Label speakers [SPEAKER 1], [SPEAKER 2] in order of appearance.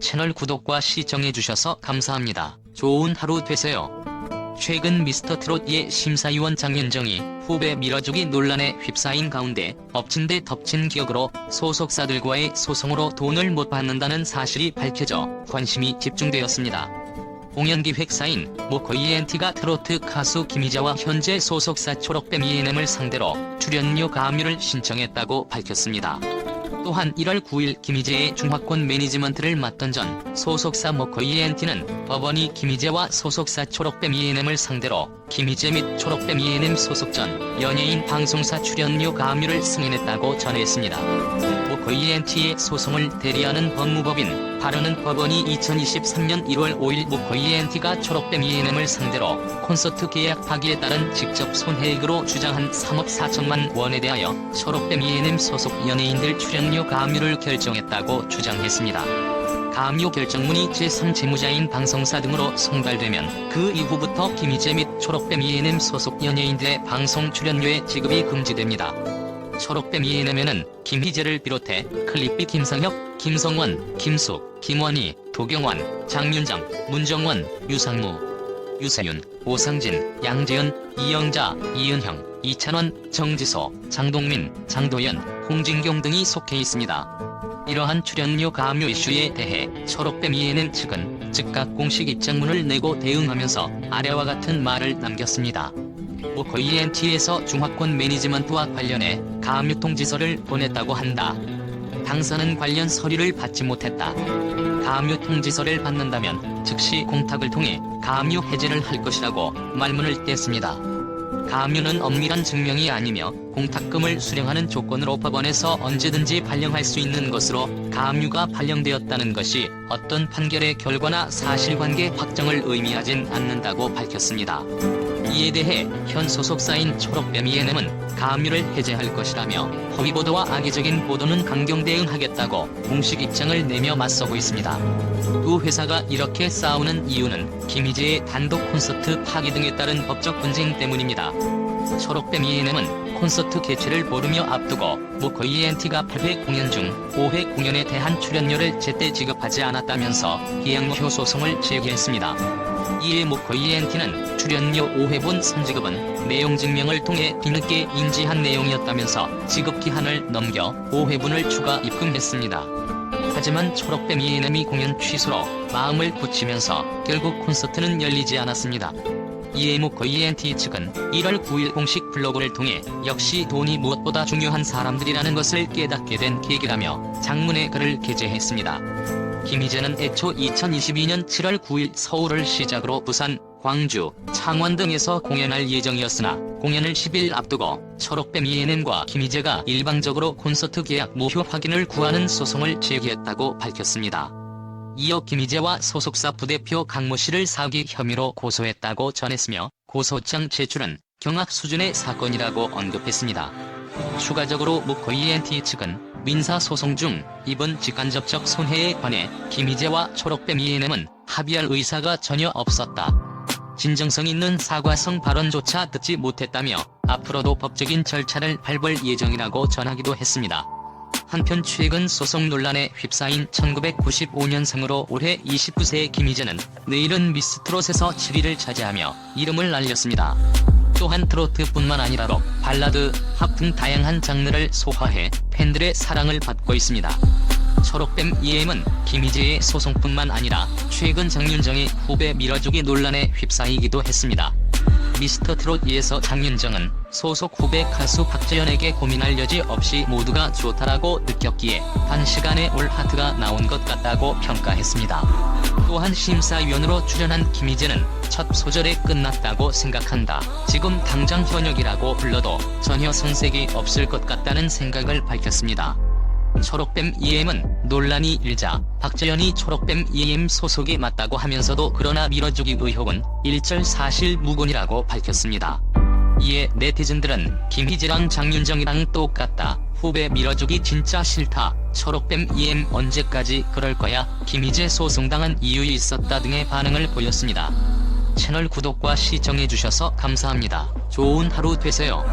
[SPEAKER 1] 채널 구독과 시청해주셔서 감사합니다. 좋은 하루 되세요. 최근 미스터 트롯의 심사위원 장윤정이 후배 밀어주기 논란에 휩싸인 가운데 엎친 데 덮친 기억으로 소속사들과의 소송으로 돈을 못 받는다는 사실이 밝혀져 관심이 집중되었습니다. 공연기획사인 모코이 엔티가 트로트 가수 김희자와 현재 소속사 초록뱀 ENM을 상대로 출연료 가압류를 신청했다고 밝혔습니다. 또한 1월 9일 김희재의 중화권 매니지먼트를 맡던 전 소속사 모코이엔티는 법원이 김희재와 소속사 초록뱀 ENM을 상대로 김희재 및 초록뱀 ENM 소속 전 연예인 방송사 출연료 가압류를 승인했다고 전했습니다. 모코이엔티의 소송을 대리하는 법무법인 바르는 법원이 2023년 1월 5일 모코이엔티가 초록뱀 ENM을 상대로 콘서트 계약 파기에 따른 직접 손해액으로 주장한 3억 4천만 원에 대하여 초록뱀 ENM 소속 연예인들 출연료 가압류를 결정했다고 주장했습니다. 가압류 결정문이 제3재무자인 방송사 등으로 송달되면 그 이후부터 김희재 및 초록뱀 ENM 소속 연예인들의 방송 출연료의 지급이 금지됩니다. 초록뱀 ENM에는 김희재를 비롯해 클립비 김상혁, 김성원, 김숙, 김원희, 도경환, 장윤정, 문정원, 유상무, 유세윤, 오상진, 양재현, 이영자, 이은형, 이찬원, 정지소, 장동민, 장도연, 홍진경 등이 속해 있습니다. 이러한 출연료 가압류 이슈에 대해 초록뱀 ENM 측은 즉각 공식 입장문을 내고 대응하면서 아래와 같은 말을 남겼습니다. 모코이엔티에서 중화권 매니지먼트와 관련해 가압류 통지서를 보냈다고 한다. 당사는 관련 서류를 받지 못했다. 가압류 통지서를 받는다면 즉시 공탁을 통해 가압류 해제를 할 것이라고 말문을 뗐습니다. 가압류는 엄밀한 증명이 아니며 공탁금을 수령하는 조건으로 법원에서 언제든지 발령할 수 있는 것으로 가압류가 발령되었다는 것이 어떤 판결의 결과나 사실관계 확정을 의미하진 않는다고 밝혔습니다. 이에 대해 현 소속사인 초록뱀 ENM은 가압류를 해제할 것이라며 허위보도와 악의적인 보도는 강경 대응하겠다고 공식 입장을 내며 맞서고 있습니다. 두 회사가 이렇게 싸우는 이유는 김희재의 단독 콘서트 파기 등에 따른 법적 분쟁 때문입니다. 초록뱀 ENM은 콘서트 개최를 보름여 앞두고 모코이엔티가 8회 공연 중 5회 공연에 대한 출연료를 제때 지급하지 않았다면서 계약무효 소송을 제기했습니다. 이에 모코이엔티는 출연료 5회분 선지급은 내용 증명을 통해 뒤늦게 인지한 내용이었다면서 지급 기한을 넘겨 5회분을 추가 입금했습니다. 하지만 초록뱀 ENM이 공연 취소로 마음을 굳히면서 결국 콘서트는 열리지 않았습니다. 이에 모코이엔티 측은 1월 9일 공식 블로그를 통해 역시 돈이 무엇보다 중요한 사람들이라는 것을 깨닫게 된 계기라며 장문의 글을 게재했습니다. 김희재는 애초 2022년 7월 9일 서울을 시작으로 부산, 광주, 창원 등에서 공연할 예정이었으나 공연을 10일 앞두고 초록뱀 ENM과 김희재가 일방적으로 콘서트 계약 무효 확인을 구하는 소송을 제기했다고 밝혔습니다. 이어 김희재와 소속사 부대표 강모 씨를 사기 혐의로 고소했다고 전했으며 고소장 제출은 경악 수준의 사건이라고 언급했습니다. 추가적으로 모코이엔티 측은 민사소송 중 이번 직간접적 손해에 관해 김희재와 초록뱀 ENM은 합의할 의사가 전혀 없었다. 진정성 있는 사과성 발언조차 듣지 못했다며 앞으로도 법적인 절차를 밟을 예정이라고 전하기도 했습니다. 한편 최근 소송 논란에 휩싸인 1995년생으로 올해 29세의 김희재는 내일은 미스트롯에서 7위를 차지하며 이름을 날렸습니다. 또한 트로트뿐만 아니라 록, 발라드, 팝 등 다양한 장르를 소화해 팬들의 사랑을 받고 있습니다. 초록뱀 EM은 김희재의 소송뿐만 아니라 최근 장윤정의 후배 밀어주기 논란에 휩싸이기도 했습니다. 미스터 트롯2에서 장윤정은 소속 후배 가수 박재현에게 고민할 여지 없이 모두가 좋다라고 느꼈기에 단시간에 올 하트가 나온 것 같다고 평가했습니다. 또한 심사위원으로 출연한 김희재는 첫 소절에 끝났다고 생각한다. 지금 당장 현역이라고 불러도 전혀 성색이 없을 것 같다는 생각을 밝혔습니다. 초록뱀 EM은 논란이 일자 박재현이 초록뱀 EM 소속이 맞다고 하면서도 그러나 밀어주기 의혹은 일절 사실 무근이라고 밝혔습니다. 이에 네티즌들은 김희재랑 장윤정이랑 똑같다. 후배 밀어주기 진짜 싫다. 초록뱀 EM 언제까지 그럴 거야. 김희재 소송당한 이유 있었다 등의 반응을 보였습니다. 채널 구독과 시청해주셔서 감사합니다. 좋은 하루 되세요.